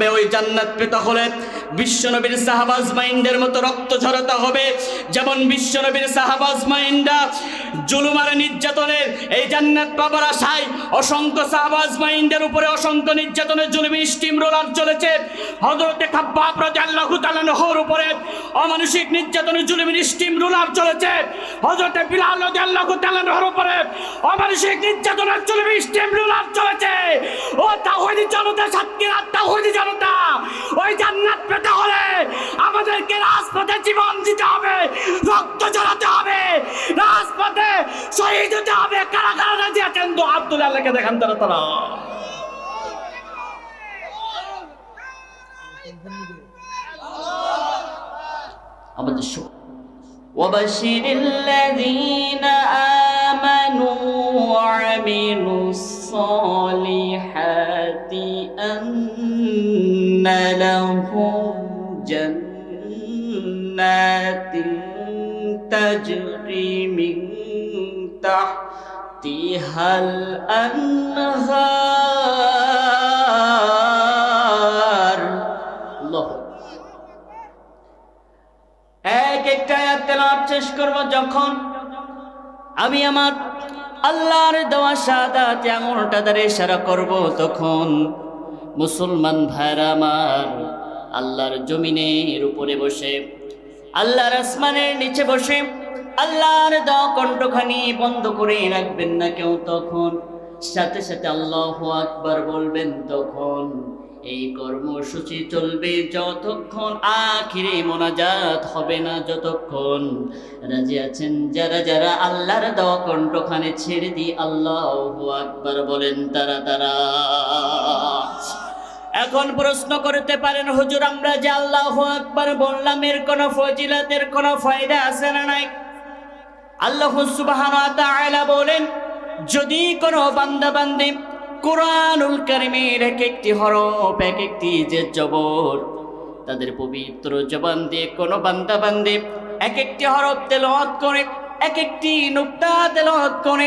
হবে ওই জান্নাত পেতা হলে। বিশ্বনবীর সাহাবাজ মাইন্ডের মতো রক্ত ঝরাতে হবে। যেমন বিশ্বনবীর সাহাবাজ মাইন্ডা জুলুমার নির্যাতনের এই জান্নাত পাবার আশায় অসংখ্য সাহাবাজ মাইন্ডের উপরে অসংখ্য নির্যাতনের জুলুমি স্টিম রোলার চলেছে। হজরতে খাব্বাব রাদিয়াল্লাহু তাআলা নহর উপরে অমানসিক নির্যাতনের জুলুমি স্টিম রোলার চলেছে। হজরতে বিলাল রাদিয়াল্লাহু তাআলা নহর উপরে অমানসিক নির্যাতনের জুলুমি স্টিম রোলার চলেছে। ও তাওহীদি জনতা, সাতক্ষীরা তাওহীদি জনতা, ওই জান্নাত পেতে হলে আমাদেরকে রাজপথে জীবন দিতে হবে রক্ত ঝরাতে হবে রাজপথে শহীদ হতে হবে কারা কারা রাজি আছেন তো আব্দুল আল্লাহকে দেখান তারা তারা আমাদের শো- وبشر الذين آمنوا وعملوا الصالحات أن لهم جنات تجري من تحتها الأنهار الله এক একটা আয়াত তেলাওয়াত শেষ করব যখন আমি আমার আল্লাহর দেওয়া সাদাত আঙুলটা দ্বারা ইশারা করব তখন মুসলমান ভাইরা আমার আল্লাহর জমিনের উপরে বসে, আল্লাহর আসমানের নিচে বসে, আল্লাহর দেওয়া কণ্ঠখানি বন্ধ করে রাখবেন না কেউ তখন। সাথে সাথে আল্লাহ আকবার বলবেন তখন, এই কর্মসূচি চলবে যতক্ষণ, আখিরে মোনাজাত হবে না যতক্ষণ। রাজি আছেন যারা যারা আল্লাহর দেওয়া কণ্ঠখানে ছেড়ে দিয়ে আল্লাহ আকবার বলেন, তারা তারা। এখন প্রশ্ন করতে পারেন, হুজুর, আমরা যে আল্লাহ আকবার বললাম, এর কোনো ফজিলাতের কোনো ফায়দা আছে না নাই? আল্লাহ সুবহান বলেন, যদি কোনো বান্দা বান্দি কোরআনুল কারিমের এক একটি হরফ এক একটি যে জবর, তাদের পবিত্র জবান দিয়ে কোনো বান্দা বান্দি এক একটি হরফ তেলাওয়াত করে এক একটি নুক্তা তেলাওয়াত করে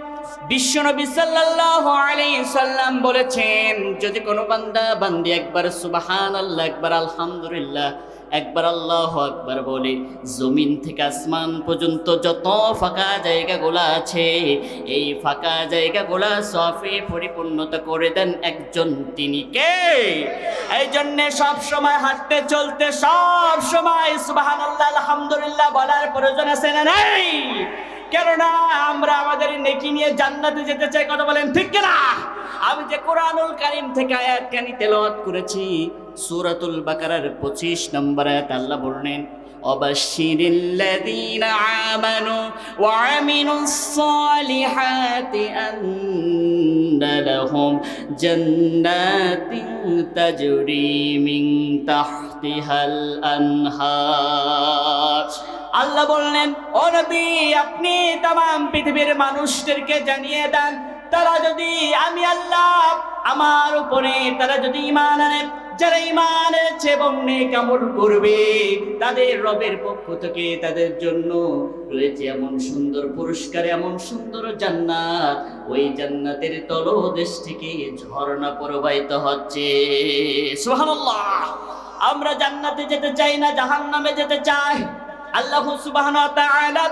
বিশ্বনবী সাল্লাল্লাহু আলাইহি সাল্লাম বলেছেন, যদি কোনো বান্দা বান্দি একবার সুবহানাল্লাহ, একবার আলহামদুলিল্লাহ, একবার আল্লাহ আকবার বলে, জমিন থেকে আসমান পর্যন্ত যত ফাঁকা জায়গাগুলো আছে, এই ফাঁকা জায়গাগুলা সফে পরিপূর্ণতা করে দেন একজন, তিনি কে? এই জন্যে সব সময় হাঁটতে চলতে, সব সময় সুবহানাল্লাহ, আলহামদুলিল্লাহ বলার প্রয়োজন আছে না নাই? কেননা আমরা আমাদের নেকি নিয়ে জান্নাতে যেতে চাই, কথা বলেন ঠিক কিনা? আমি যে কোরআনুল কারিম থেকে আয়াত কানি তেলাওয়াত করেছি, সূরাতুল বাকারার 25 নম্বর আয়াত আল্লাহ বললেন وبشر الذين آمنوا وعملوا الصالحات أن لهم جنات تجري من تحتها الأنهار আল্লাহ বললেন ও নবী আপনি তাম পৃথিবীর মানুষদেরকে জানিয়ে দেন তারা যদি আমি আল্লাহ আমার উপরে তারা যদি ইমান আনে, যারা ইমান এনেছে এবং নেক আমল করবে, তাদের রবের পক্ষ থেকে তাদের জন্য রয়েছে এমন সুন্দর পুরস্কার, এমন সুন্দর জান্নাত। ওই জান্নাতের তলদেশ থেকে ঝর্ণা প্রবাহিত হচ্ছে। সুবহানাল্লাহ। আমরা জান্নাতে যেতে চাই না, জাহান্নামে যেতে চাই। আল্লাহ সুবহানাহু ওয়া তাআলা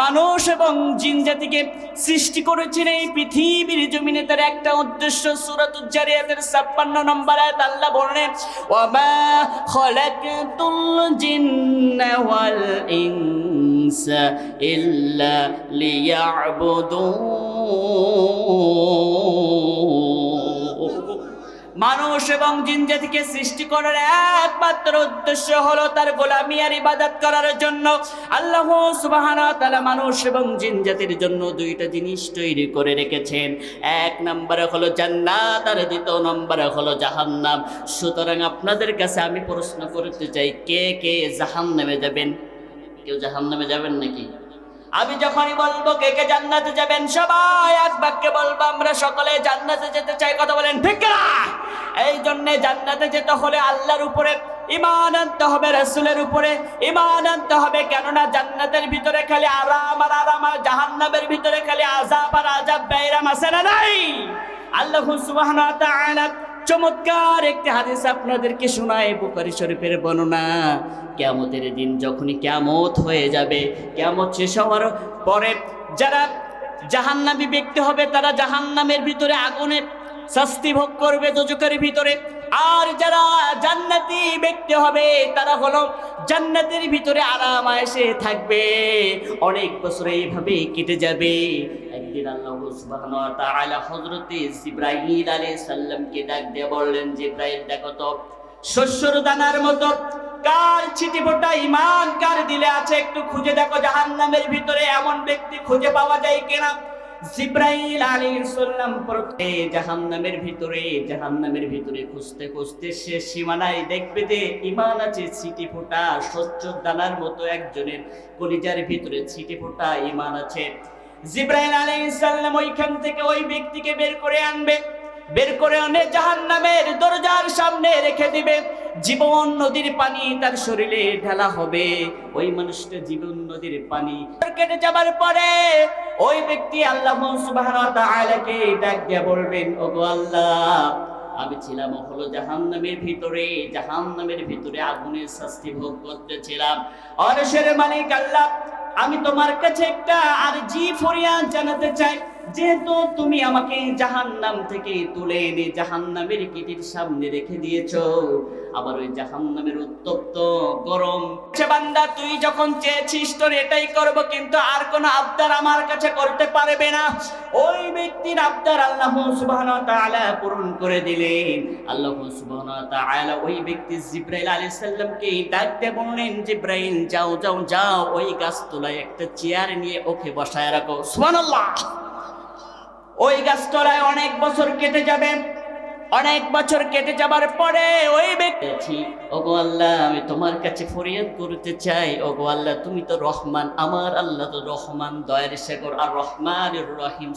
মানুষ এবং জিন জাতিকে সৃষ্টি করেছেন এই পৃথিবীর জমিনে। তার একটা উদ্দেশ্য সুরত জারিয়াতের 56 নম্বর আয়াত আল্লাহ বলেন ওয়া খলাকতুল খালাকতুল জিন্না ওয়াল ইনসা ইল্লা লিয়াবুদুন। মানুষ এবং জিন জাতিকে সৃষ্টি করার একমাত্র উদ্দেশ্য হলো তার গোলামি আর ইবাদত করার জন্য। আল্লাহ সুবহানাহু ওয়া তাআলা মানুষ এবং জিন জাতির জন্য দুইটা জিনিস তৈরি করে রেখেছেন। এক নম্বরে হলো জান্নাত আর দ্বিতীয় নম্বরে হলো জাহান্নাম। সুতরাং আপনাদের কাছে আমি প্রশ্ন করতে চাই, কে কে জাহান জাহান্নামে যাবেন? কেউ জাহান জাহান্নামে যাবেন নাকি? আমি যখনই বলব কে কে জান্নাতে যাবেন, সবাই এক বাক্যে বলব, আমরা সকলে জান্নাতে যেতে চাই। কথা বলেন, ঠিক জন্য জান্নাতে যেতে হলে আল্লাহর উপরে ইমান আনতে হবে, রসুলের উপরে ইমান আনতে হবে। কেননা জান্নাতের ভিতরে খালি আরাম আর আরাম আর জাহান্নামের ভিতরে খালি আজাব আর আজাব বাইরাম আছে না নাই? আল্লাহ চমৎকার একটি হাদিস আপনাদেরকে শোনায় বুখারী শরীফের বর্ণনা। কিয়ামতের দিন যখনই কেমত হয়ে যাবে, কিয়ামত শেষ হওয়ার পরে যারা জাহান্নামী ব্যক্তি হবে, তারা জাহান্নামের ভিতরে আগুনে শাস্তি ভোগ করবে দোজকের ভিতরে। আর যারা জান্নাতি ব্যক্তি হবে, তারা হলো জান্নাতের ভিতরে আরাম এসে থাকবে। অনেক বছর এইভাবে কেটে যাবে। একদিন আল্লাহ সুবহানাহু ওয়া তাআলা হযরতে জিব্রাইল আলাইহিস সালামকে ডাক দিয়ে বললেন, জিব্রাইল, দেখো তো, শস্যর দানার মতো, কার ছিটি ফোটা ইমান কার দিলে আছে একটু খুঁজে দেখো জাহান্নামের ভিতরে, এমন ব্যক্তি খুঁজে পাওয়া যায় কিনা? জিব্রাইল আলাইহিস সালাম পড়তে জাহান্নামের ভিতরে জাহান্নামের ভিতরে খুঁজতে খুঁজতে সে সীমানায় দেখবে যে ইমান আছে ছিটি ফোটা শস্য দানার মতো একজনের কলিজার ভিতরে ছিটি ফোটা ইমান আছে। জিব্রাইল আলাইহিস সালাম ওইখান থেকে ওই ব্যক্তিকে বের করে আনবে, বের করে আনে জাহান্নামের দরজার সামনে রেখে দিবে। জীবন নদীর পানি তার শরীরে ঢালা হবে। ওই মানুষটা জীবন নদীর পানি কেটে যাবার পরে ওই ব্যক্তি আল্লাহ তাআলাকে ডাক দিয়ে বলবেন, ওগো আল্লাহ, আমি ছিলাম হলো জাহান্নামের ভিতরে জাহান্নামের ভিতরে আগুনের শাস্তি ভোগ করতেছিলাম। অরসের মালিক আল্লাহ, আমি তোমার কাছে একটা আর জি ফরিয়াদ জানাতে চাই। যেহেতু তুমি আমাকে জাহান্নাম থেকে তুলে এনে জাহান্নামের কিটির সামনে রেখে দিয়েছ, আবার ওই জাহান্নামের উত্তপ্ত গরম। সে বান্দা, তুই যখন চেয়েছিস তোর এটাই করব, কিন্তু আর কোনো আবদার আমার কাছে করতে পারবে না। ওই ব্যক্তির আবদার আল্লাহ সুবহানাহু তাআলা পূরণ করে দিলেন। আল্লাহ সুবহানাহু তাআলা ওই ব্যক্তি জিব্রাইল আলাইহিস সালামকে ডাকতে বললেন, জিব্রাইল, যাও যাও যাও, ওই গাছতলায় একটা চেয়ার নিয়ে ওকে বসায় রাখো। সুবহানাল্লাহ! ওই গাছতলায় অনেক বছর কেটে যাবে। অনেক বছর কেটে যাবার পরে ওই ব্যক্তি ওগো আল্লাহ আমি তোমার কাছে ফরিয়াদ করতে চাই। ওগো আল্লাহ তুমি তো রহমান আমার আল্লাহ তো রহমান দয়ার শেখর আর রহমান রহিম।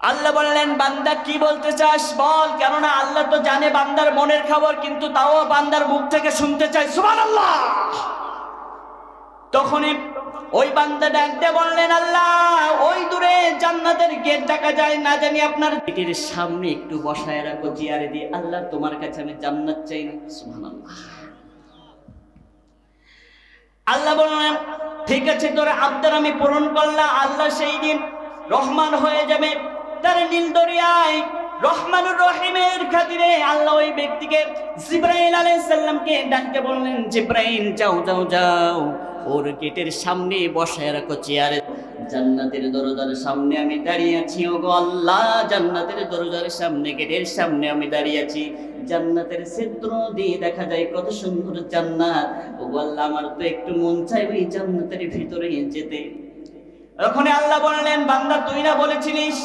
আল্লাহ বললেন বান্দা কি বলতে চাস? বল কেননা আল্লাহ তো জানে বান্দার মনের খবর কিন্তু তাও বান্দার মুখ থেকে শুনতে চাই সুমান সুবহানাল্লাহ। তখনই ওই বান্দা ডাকতে বললেন, আল্লাহ, ওই দূরে জান্নাতের গেট দেখা যায় না জানি আপনার গেটের সামনে একটু বসায় রাখো, জিয়ারে দিয়ে, আল্লাহ, তোমার কাছে আমি জান্নাত চাই না। সুবহানাল্লাহ। আল্লাহ বললেন, ঠিক আছে, তোর আবদার আমি পূরণ করলাম। আল্লাহ সেই দিন রহমান হয়ে যাবে। তার নীল দরিয়ায় রহমানুর রহিমের খাতিরে আল্লাহ ওই ব্যক্তিকে জিব্রাইল আলাইহিস সালামকে ডাকতে বললেন, জিব্রাইল, যাও যাও যাও। ওর গেটের সামনে বসায় রাখো চেয়ারে। জান্নাতের দরজার সামনে আমি দাঁড়িয়ে আছি ও গো আল্লাহ। জান্নাতের দরজার সামনে, গেটের সামনে আমি দাঁড়িয়ে আছি। জান্নাতের ছিদ্র দিয়ে দেখা যায় কত সুন্দর জান্নাত। ও আল্লাহ, আমার তো একটু মন চাই ওই জান্নাতের ভিতরে যেতে। ওখানে আল্লাহ বললেন, বান্দা, তুই না বলেছিলিস?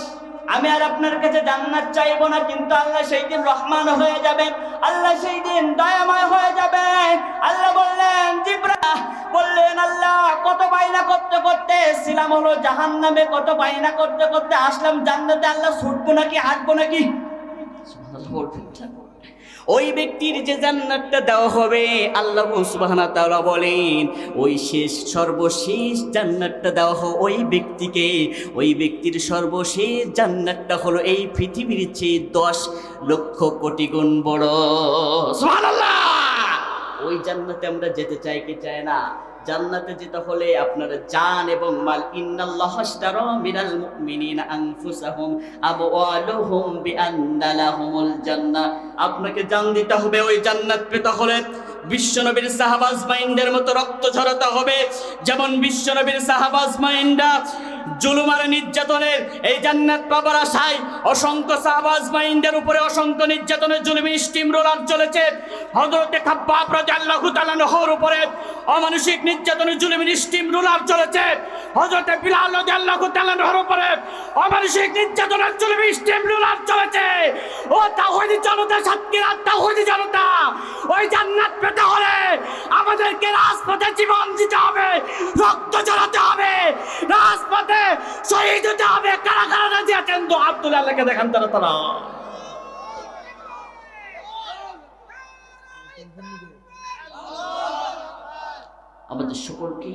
আমি আর আপনার কাছে জান্নাত চাইব না, কিন্তু আল্লাহ সেই দিন রহমান হয়ে যাবেন। আল্লাহ সেই দিন দয়াময় হয়ে যাবেন। আল্লাহ বললেন জিব্রা বললেন, আল্লাহ, কত বাইনা করতে করতে ছিলাম হলো জাহান নামে কত বাইনা করতে করতে আসলাম জান্নাতে। আল্লাহ ছুটবো নাকি, হাঁটবো নাকি? ওই ব্যক্তির যে জান্নাতটা দেওয়া হবে, আল্লাহ সুবাহানা তাআলা বলেন, ওই শেষ সর্বশেষ জান্নাতটা দেওয়া হো ওই ব্যক্তিকে। ওই ব্যক্তির সর্বশেষ জান্নাতটা হলো এই পৃথিবীর চেয়ে দশ লক্ষ কোটি গুণ বড়। সুবহানাল্লাহ! ওই জান্নাতে আমরা যেতে চাই কি চাই না? জান্নাতে যেতে হলে আপনার জান এবং মাল, ইন্নাল্লাহ আশতারা মিনাল মুমিনিনা আনফুসাহুম আমওয়ালুহুম বিআন্নালাহুমুল জান্নাহ আপনাকে জান দিতে হবে ওই জান্নাত পেতে হলে। বিশ্বনবীর সাহাবাজ মাইন্ডের মতো রক্ত ঝরাতে হবে। যেমন বিশ্বনবীর সাহাবাজ মাইন্ডা জুলুম আর নির্যাতনের এই জান্নাত পাবার আশায় অসংখ্য সাহাবাজ মাইন্ডের উপরে অসংখ্য নির্যাতনের জুলুমি স্টিম রোলার চলেছে। হজরতে খাব্বাব রাদিয়াল্লাহু তাআলা নহর উপরে অমানসিক নির্যাতনের জুলুমি স্টিম রোলার চলেছে। হজরতে বিলাল রাদিয়াল্লাহু তাআলা নহর উপরে অমানসিক নির্যাতনের জুলুমি স্টিম রোলার চলেছে। ও তাওহীদি জনতা, সাতক্ষীরা তাওহীদি জনতা, ওই জান্নাত পেতে হলে আমাদেরকে রাজপথে জীবন দিতে হবে, রক্ত ঝরাতে হবে। রাজপথে শহীদ হতে হবে। কারা কারা রাজি আছেন? তো আব্দুল্লাহকে দেখান তারা তারা। আমাদের সকলকে